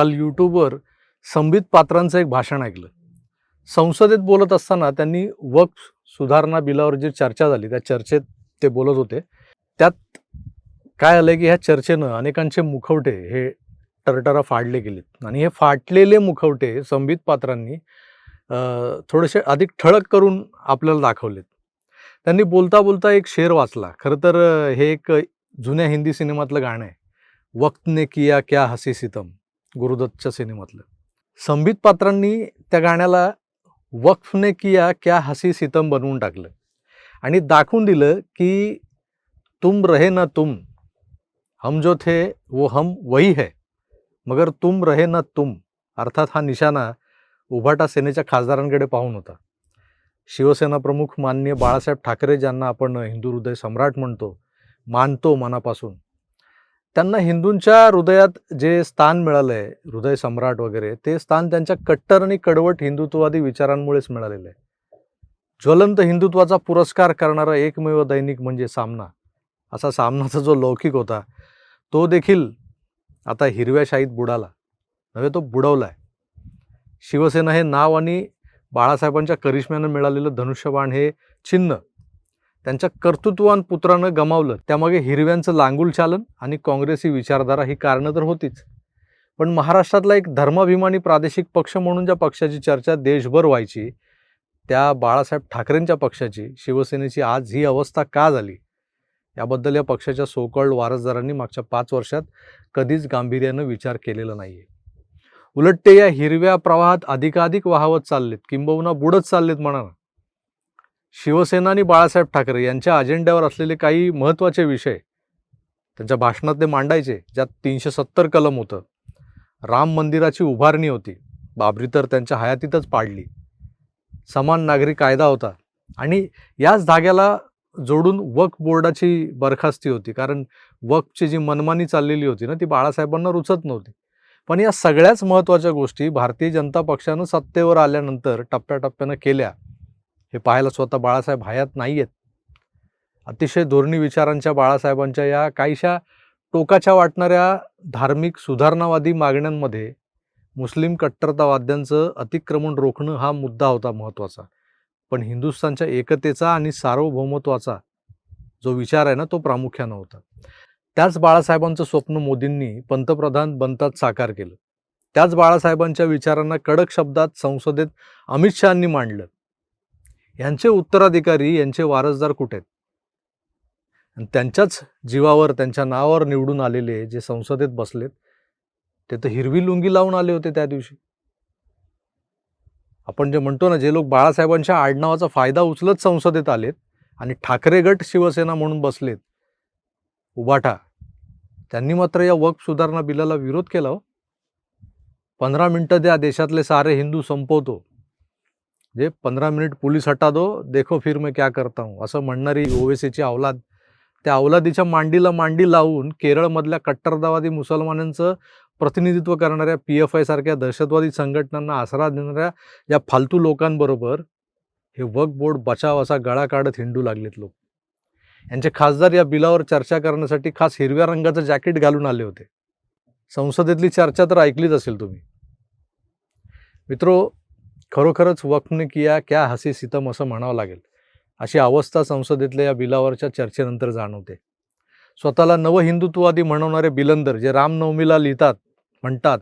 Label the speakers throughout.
Speaker 1: काल यूट्यूबवर संबित पात्रांचं एक भाषण ऐकलं. संसदेत बोलत असताना त्यांनी वक्फ सुधारणा बिलावर जी चर्चा झाली त्या चर्चेत ते बोलत होते. त्यात काय आलं की ह्या चर्चेनं अनेकांचे मुखवटे हे टरटरा फाडले गेलेत. आणि हे फाटलेले मुखवटे संबित पात्रांनी थोडेसे अधिक ठळक करून आपल्याला दाखवलेत. त्यांनी बोलता बोलता एक शेर वाचला. खरं तर हे एक जुन्या हिंदी सिनेमातलं गाणं आहे. वक्तने किया क्या हसी सितम. गुरुदत्तच्या सिनेमातलं. संबित पात्रांनी त्या गाण्याला वक्फने किया क्या हसी सितम बनवून टाकलं. आणि दाखवून दिलं की तुम रहे ना तुम हम जो थे वो हम वही है मगर तुम रहे ना तुम अर्थात हा निशाणा उभाटा सेनेच्या खासदारांकडे पाहून होता. शिवसेना प्रमुख माननीय बाळासाहेब ठाकरे ज्यांना आपण हिंदू हृदय सम्राट म्हणतो मानतो मनापासून त्यांना हिंदूंच्या हृदयात जे स्थान मिळालं आहे हृदय सम्राट वगैरे ते स्थान त्यांच्या कट्टर आणि कडवट हिंदुत्ववादी विचारांमुळेच मिळालेलं आहे. ज्वलंत हिंदुत्वाचा पुरस्कार करणारा एकमेव दैनिक म्हणजे सामना. असा सामनाचा जो लौकिक होता तो देखील आता हिरव्या शाहीत बुडाला. नव्हे तो बुडवला आहे शिवसेना हे नाव आणि बाळासाहेबांच्या करिश्म्यानं मिळालेलं धनुष्यबाण हे चिन्ह त्यांच्या कर्तृत्वान पुत्रानं गमावलं. त्यामागे हिरव्यांचं लांगुल चालन आणि काँग्रेसी विचारधारा ही कारणं तर होतीच. पण महाराष्ट्रातला एक धर्माभिमानी प्रादेशिक पक्ष म्हणून ज्या पक्षाची चर्चा देशभर व्हायची त्या बाळासाहेब ठाकरेंच्या पक्षाची शिवसेनेची आज ही अवस्था का झाली? याबद्दल या पक्षाच्या सोकळ वारसदारांनी मागच्या पाच वर्षात कधीच गांभीर्यानं विचार केलेला नाही आहे उलट ते या हिरव्या प्रवाहात अधिकाधिक वाहवत चाललेत किंबहुना बुडत चाललेत म्हणा ना शिवसेना आणि बाळासाहेब ठाकरे यांच्या अजेंड्यावर असलेले काही महत्त्वाचे विषय त्यांच्या भाषणात ते मांडायचे ज्यात तीनशे सत्तर कलम होतं. राम मंदिराची उभारणी होती. बाबरी तर त्यांच्या हयातीतच पाडली. समान नागरी कायदा होता. आणि याच धाग्याला जोडून वक बोर्डाची बरखास्ती होती. कारण वकची जी मनमानी चाललेली होती ना ती बाळासाहेबांना रुचत नव्हती. पण या सगळ्याच महत्त्वाच्या गोष्टी भारतीय जनता पक्षानं सत्तेवर आल्यानंतर टप्प्याटप्प्यानं केल्या. हे पाहायला स्वतः बाळासाहेब हयात नाही आहेत अतिशय धोरणी विचारांच्या बाळासाहेबांच्या या काहीशा टोकाच्या वाटणाऱ्या धार्मिक सुधारणावादी मागण्यांमध्ये मुस्लिम कट्टरतावाद्यांचं अतिक्रमण रोखणं हा मुद्दा होता महत्त्वाचा. पण हिंदुस्थानच्या एकतेचा आणि सार्वभौमत्वाचा जो विचार आहे ना तो प्रामुख्यानं होता. त्याच बाळासाहेबांचं स्वप्न मोदींनी पंतप्रधान बनतात साकार केलं. त्याच बाळासाहेबांच्या विचारांना कडक शब्दात संसदेत अमित शहानी मांडलं. यांचे उत्तराधिकारी यांचे वारसदार कुठे आहेत? आणि त्यांच्याच जीवावर त्यांच्या नावावर निवडून आलेले जे संसदेत बसलेत ते तर हिरवी लुंगी लावून आले होते त्या दिवशी. आपण जे म्हणतो ना जे लोक बाळासाहेबांच्या आडनावाचा फायदा उचलत संसदेत आलेत आणि ठाकरे गट शिवसेना म्हणून बसलेत उबाठा त्यांनी मात्र या वक्फ सुधारणा बिलाला विरोध केला हो. पंधरा मिनटं द्या देशातले सारे हिंदू संपवतो. जे पंधरा मिनिट पोलीस हटा दो देखो फिर मैं क्या करता हूँ. असं म्हणणारी ओवेसीची अवलाद त्या अवलादीच्या मांडीला मांडी लावून केरळमधल्या कट्टरतावादी मुसलमानांचं प्रतिनिधित्व करणाऱ्या पी एफ आय सारख्या दहशतवादी संघटनांना आसरा देणाऱ्या या फालतू लोकांबरोबर हे वक बोर्ड बचाव असा गळा काढत हिंडू लागलेत लोक. यांचे खासदार या बिलावर चर्चा करण्यासाठी खास हिरव्या रंगाचं जॅकेट घालून आले होते. संसदेतली चर्चा तर ऐकलीच असेल तुम्ही. मित्रो खरोखरच वक्फने किया क्या हसी सितम असं म्हणावं लागेल? अशी अवस्था संसदेतल्या या बिलावरच्या चर्चेनंतर जाणवते. स्वतःला नवहिंदुत्ववादी म्हणवणारे बिलंदर जे रामनवमीला लिहितात म्हणतात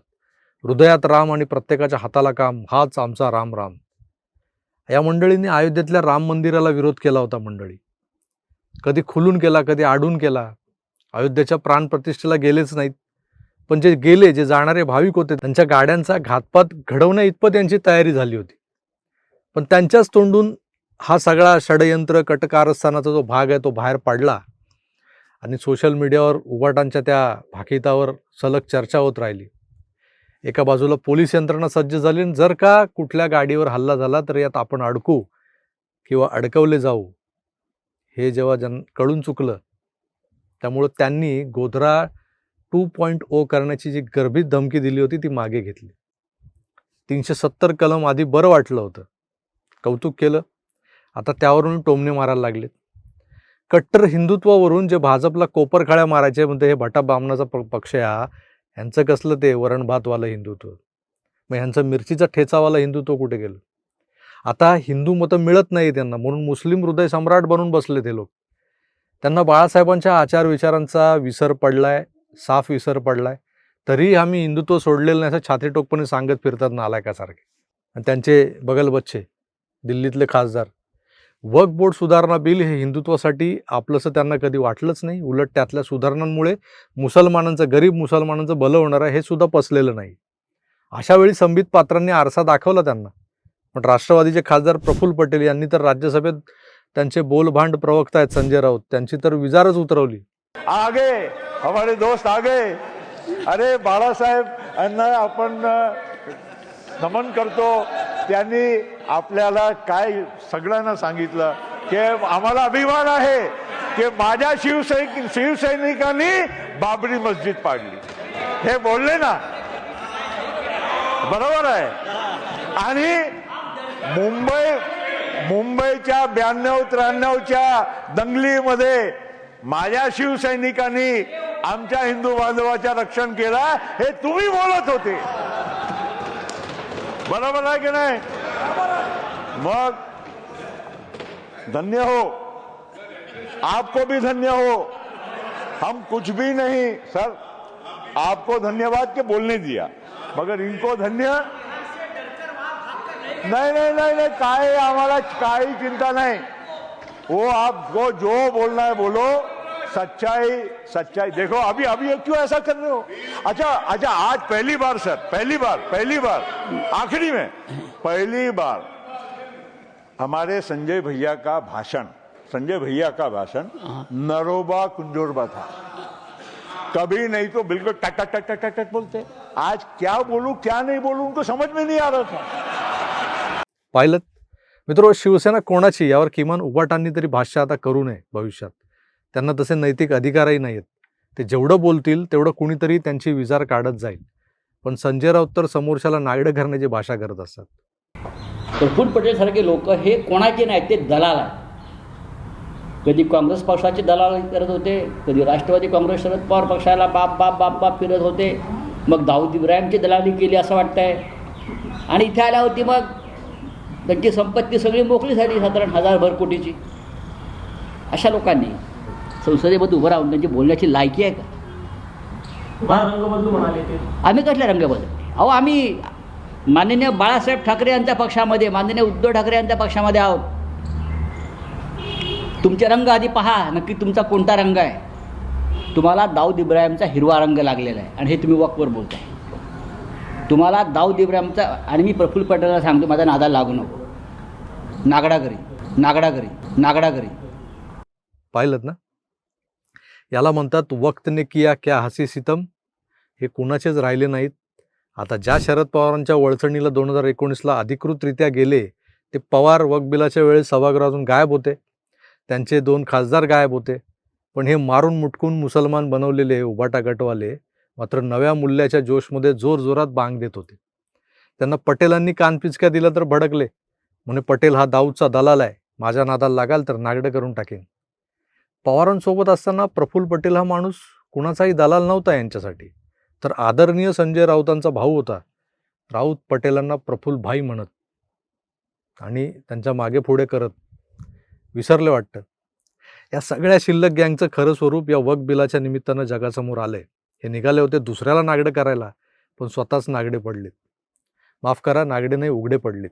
Speaker 1: हृदयात राम आणि प्रत्येकाच्या हाताला काम हाच आमचा राम राम. या मंडळींनी अयोध्येतल्या राम मंदिराला विरोध केला होता मंडळी. कधी खुलून केला कधी आडून केला. अयोध्येच्या प्राणप्रतिष्ठेला गेलेच नाहीत. पण जे गेले जे जाणारे भाविक होते त्यांच्या गाड्यांचा घातपात घडवण्या इतपत यांची तयारी झाली होती. पण त्यांच्याच तोंडून हा सगळा षडयंत्र कटकारस्थानाचा जो भाग आहे तो बाहेर पडला. आणि सोशल मीडियावर उबाटांच्या त्या भाकितावर सलग चर्चा होत राहिली. एका बाजूला पोलीस यंत्रणा सज्ज झाली आणि जर का कुठल्या गाडीवर हल्ला झाला तर यात आपण अडकू किंवा अडकवले जाऊ हे जेव्हा जन कळून चुकलं त्यामुळं त्यांनी गोधरा टू पॉईंट ओ करण्याची जी गर्भित धमकी दिली होती ती मागे घेतली. तीनशे सत्तर कलम आधी बरं वाटलं होतं. कौतुक केलं. आता त्यावरून टोमणे मारायला लागलेत. कट्टर हिंदुत्वावरून जे भाजपला कोपरखाळ्या मारायचे म्हणते हे भटा बामणाचा प- पक्ष हा. ह्यांचं कसलं ते वरण भातवालं हिंदुत्व? मग ह्यांचं मिरचीचा ठेचावाला हिंदुत्व कुठे गेलं? आता हिंदू मतं मिळत नाही त्यांना म्हणून मुस्लिम हृदय सम्राट बनून बसले ते लोक. त्यांना बाळासाहेबांच्या आचार विचारांचा विसर पडलाय. साफ विसर पडलाय. तरी आम्ही हिंदुत्व सोडलेलं नाही असं छाती टोकपणे सांगत फिरतात नालायकासारखे. आणि त्यांचे बगल बच्चे दिल्लीतले खासदार. वक बोर्ड सुधारणा बिल हे हिंदुत्वासाठी आपलंसं त्यांना कधी वाटलंच नाही. उलट त्यातल्या सुधारणांमुळे मुसलमानांचं गरीब मुसलमानांचं भलं होणार आहे हे सुद्धा पसलेलं नाही. अशा वेळी संबित पात्रांनी आरसा दाखवला त्यांना. पण राष्ट्रवादीचे खासदार प्रफुल्ल पटेल यांनी तर राज्यसभेत त्यांचे बोलभांड प्रवक्ता आहेत संजय राऊत. त्यांची तर विजारच उतरवली.
Speaker 2: आगे! हमारे दोस्त आ गए। अरे बाळासाहेब यांना आपण नमन करतो. त्यांनी आपल्याला काय सगळ्यांना सांगितलं की आम्हाला अभिमान आहे की माझ्या शिवसैनिक शिवसैनिकांनी बाबरी मस्जिद पाडली. हे बोलले ना? बरोबर आहे. आणि मुंबई मुंबईच्या ब्याण्णव त्र्याण्णवच्या दंगलीमध्ये माझ्या शिवसैनिकांनी आमच्या हिंदू बांधवाच्या रक्षण केलं हे तुम्ही बोलत होते. बरोबर आहे की नाही? मग धन्य हो. आपको भी धन्य हो. हम कुछ भी नहीं, सर. आपको धन्यवाद के बोलने दिया. मगर इनको धन्य नहीं नहीं नहीं नहीं काय आम्हाला काही चिंता नहीं. वो आपको जो बोलना है बोलो. सच्चाई सच्चाई। देखो, अभी अभी क्यों ऐसा कर रहे हो? अच्छा अच्छा आज पहली बार, सर, पहली बार पहली बार, आखिरी में, पहली बार। हमारे संजय भैया का भाषण, संजय भैया का भाषण नरोबा कुंजोरबा था। कभी नहीं तो बिल्कुल टट टट टट टट बोलते। आज क्या बोलूँ, क्या नहीं बोलूँ, उनको समझ में नहीं आ रहा था।
Speaker 1: पाहिलं मित्र, शिवसेना कोणाची यावर किमान उभाटांनी तरी भाष्य आता करू नये भविष्यात। त्यांना तसे नैतिक अधिकारही नाहीत ते जेवढं बोलतील तेवढं कुणीतरी त्यांची विचार काढत जाईल. पण संजय राऊत तर समोरच्याला नागडं घालण्याची भाषा करत असतात.
Speaker 3: प्रफुल्ल पटेलसारखे लोक हे कोणाचे नाहीत ते दलाल आहेत. कधी काँग्रेस पक्षाचे दलाल करत होते कधी राष्ट्रवादी काँग्रेस शरद पवार पक्षाला बाप बाप बाप बाप फिरत होते. मग दाऊद इब्राहिमची दलाली केली असं वाटतंय. आणि इथे आल्यावरती मग त्यांची संपत्ती सगळी मोकळी झाली साधारण हजारभर कोटीची अशा लोकांनी. संसदेमध्ये उभं राहून त्यांची बोलण्याची लायकी आहे का?
Speaker 4: रंगबंधू म्हणाले ते.
Speaker 3: आम्ही कसल्या रंगबदल? अहो आम्ही माननीय बाळासाहेब ठाकरे यांच्या पक्षामध्ये माननीय उद्धव ठाकरे यांच्या पक्षामध्ये आहोत. तुमचे रंग आधी पहा नक्की तुमचा कोणता रंग आहे? तुम्हाला दाऊद इब्राहिमचा हिरवा रंग लागलेला आहे आणि हे तुम्ही वकवर बोलताय. तुम्हाला दाऊद इब्राहिमचा आणि मी प्रफुल्ल पटेलला सांगतो माझा नादा लागू नको. नागडागरी नागडागरी नागडागरी
Speaker 1: पाहिलं ना? याला म्हणतात वक्तने किया क्या हसी सितम हे कुणाचेच राहिले नाहीत. आता ज्या शरद पवारांच्या वळचणीला दोन हजार एकोणीसला अधिकृतरित्या गेले ते पवार वकबिलाच्या वेळेस सभागृहातून गायब होते. त्यांचे दोन खासदार गायब होते. पण हे मारून मुटकून मुसलमान बनवलेले उबाटा गटवाले मात्र नव्या मूल्याच्या जोशमध्ये जोरजोरात बांग देत होते. त्यांना पटेलांनी कानपिचक्या दिला तर भडकले. म्हणे पटेल हा दाऊदचा दलाल आहे. माझ्या नादाला लागाल तर नागडं करून टाकेन. पवारांसोबत असताना प्रफुल्ल पटेल हा माणूस कुणाचाही दलाल नव्हता यांच्यासाठी. तर आदरणीय संजय राऊतांचा भाऊ होता. राऊत पटेलांना प्रफुल्ल भाई म्हणत आणि त्यांच्या मागे पुढे करत विसरले वाटतं. या सगळ्या शिल्लक गँगचं खरं स्वरूप या वक बिलाच्या निमित्तानं जगासमोर आलंय. हे निघाले होते दुसऱ्याला नागडे करायला पण स्वतःच नागडे पडलेत. माफ करा नागडे नाही उघडे पडलेत.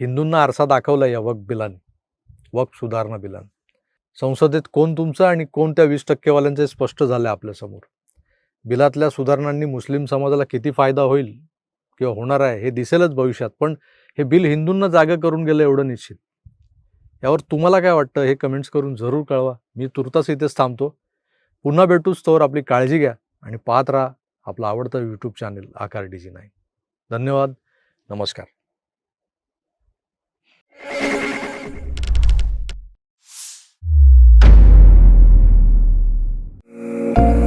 Speaker 1: हिंदूंना आरसा दाखवला या वक बिलाने वक सुधारणा बिलाने. संसदेत कोण तुमचं आणि कोण त्या वीस टक्केवाल्यांचे स्पष्ट झालं आपल्यासमोर बिलातल्या सुधारणांनी मुस्लिम समाजाला किती फायदा होईल किंवा होणार आहे हे दिसेलच भविष्यात पण हे बिल हिंदूंना जागा करून गेलं एवढं निश्चित. यावर तुम्हाला काय वाटतं हे कमेंट्स करून जरूर कळवा. मी तुर्तास इथेच थांबतो. पुन्हा भेटूच तोवर आपली काळजी घ्या आणि पाहत राहा आपलं आवडतं यूट्यूब चॅनेल आकार डीजी नाही धन्यवाद. नमस्कार. Thank you.